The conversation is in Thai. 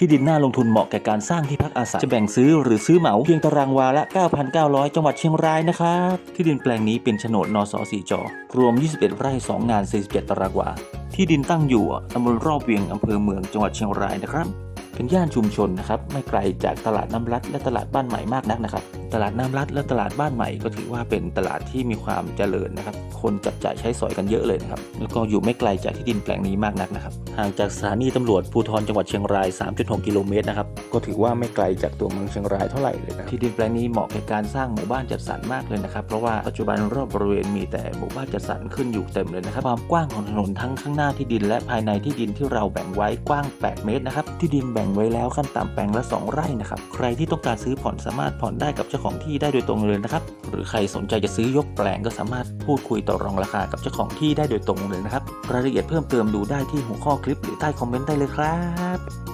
ที่ดินน่าลงทุนเหมาะแก่การสร้างที่พักอาศัยจะแบ่งซื้อหรือซื้อเหมาเพียงตารางวาละ 9,900 จังหวัดเชียงรายนะครับที่ดินแปลงนี้เป็นโฉนดนสสีจอรวม 21 ไร่ 2 งาน 47 ตารางวาที่ดินตั้งอยู่ตำบลรอบเวียงอำเภอเมืองจังหวัดเชียงรายนะครับ เป็นย่านชุมชนนะครับไม่ไกลจากตลาดน้ำรัดและตลาดบ้านใหม่มากนักนะครับ ตลาดน้ำรัดและตลาดบ้านใหม่ก็ถือว่าเป็นตลาดที่มีความเจริญนะครับ คนจับจ่ายใช้สอยกันเยอะเลยนะครับแล้วก็อยู่ไม่ไกลจากที่ดินแปลงนี้มากนักนะครับห่างจากสถานีตำรวจภูธรจังหวัดเชียงราย 3.6 กิโลเมตรนะครับก็ถือว่าไม่ไกลจากตัวเมืองเชียงรายเท่าไหร่เลยนะที่ดินแปลงนี้เหมาะแก่การสร้างหมู่บ้านจัดสรรมากเลยนะครับเพราะว่าปัจจุบันรอบบริเวณมีแต่หมู่บ้านจัดสรรขึ้นอยู่เต็มเลยนะครับความกว้างของถนนทั้งข้างหน้าที่ดิน และภายในที่ดินที่เราแบ่งไว้กว้าง 8 เมตรนะครับที่ดินแบ่งไว้แล้วขั้นต่ำแปลงละ 2 ไร่นะครับ ใครที่ต้องการซื้อผ่อนสามารถผ่อนได้กับเจ้าของที่ได้โดยตรงเลยนะครับ หรือใครสนใจจะซื้อยกแปลงก็สามารถพูดคุยต่อรองราคากับเจ้าของที่ได้โดยตรงเลยนะครับ รายละเอียดเพิ่มเติมดูได้ที่หัวข้อคลิปหรือใต้คอมเมนต์ได้เลยครับ